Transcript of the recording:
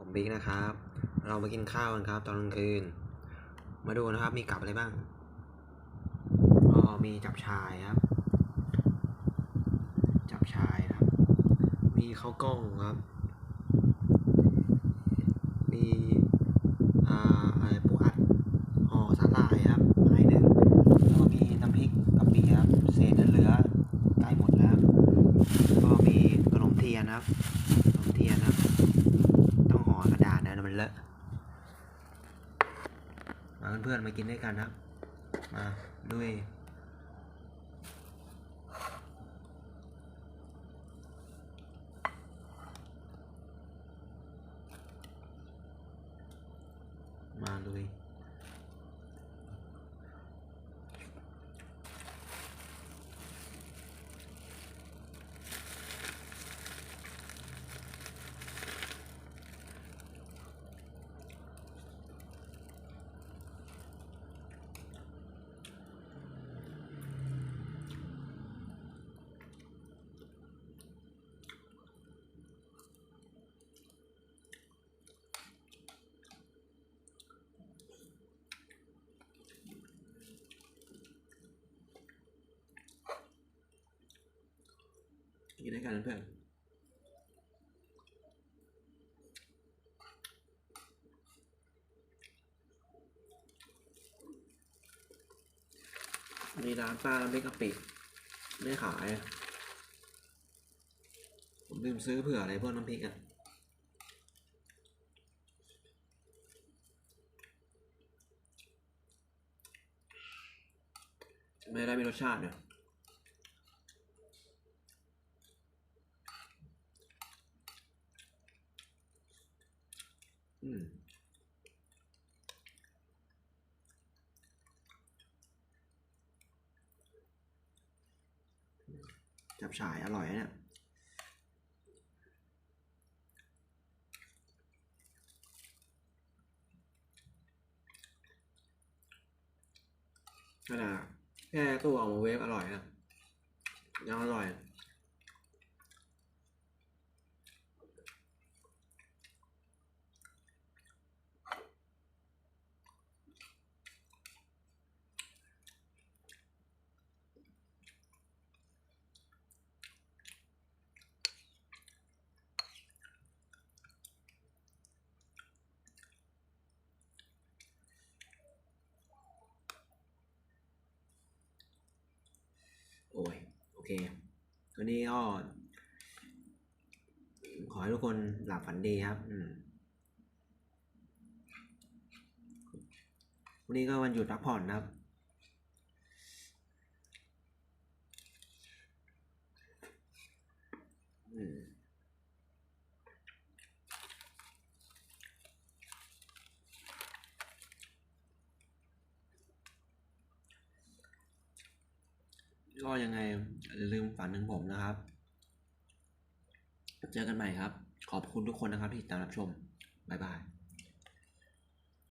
ผมบิ๊กนะครับ เรามากินข้าวกันครับ ตอนกลางคืน มาดูนะครับมีกับอะไรบ้างก็มีจับชายครับ จับชายครับ มีข้าวกล้องครับ มีอ่าอะไรปูอัดห่อสาหร่ายครับไม้หนึ่งแล้วก็มีน้ำพริกกะปิครับเศษเหลือใกล้หมดแล้ว ก็มีขนมเทียนครับ ขนมเทียนครับ ต้องห่อกระดาษนะมันเลอะ มาเพื่อนๆมากินด้วยกันครับ มาด้วยมาลุย กินด้วยกันเพื่อนมีร้านป้าน้ำพริกกะปิไม่ขาย ผมลืมซื้อเผื่ออะไรพวกน้ำพริกอะไม่ได้มีรสชาติเนี่ย อืมจับฉายอร่อยนะเนี่ยขนาดแค่ตู้เอามาเวฟอร่อยนะยังอร่อย โอ้ย โอ เค วันนี้ก็ขอให้ทุกคนหลับฝันดีครับวันนี้ก็วันหยุดพักผ่อนนะครับ อืม ก็ยังไงอย่าลืมฝันถึงผมนะครับ เจอกันใหม่ครับ ขอบคุณทุกคนนะครับที่ติดตามรับชม บ๊ายบาย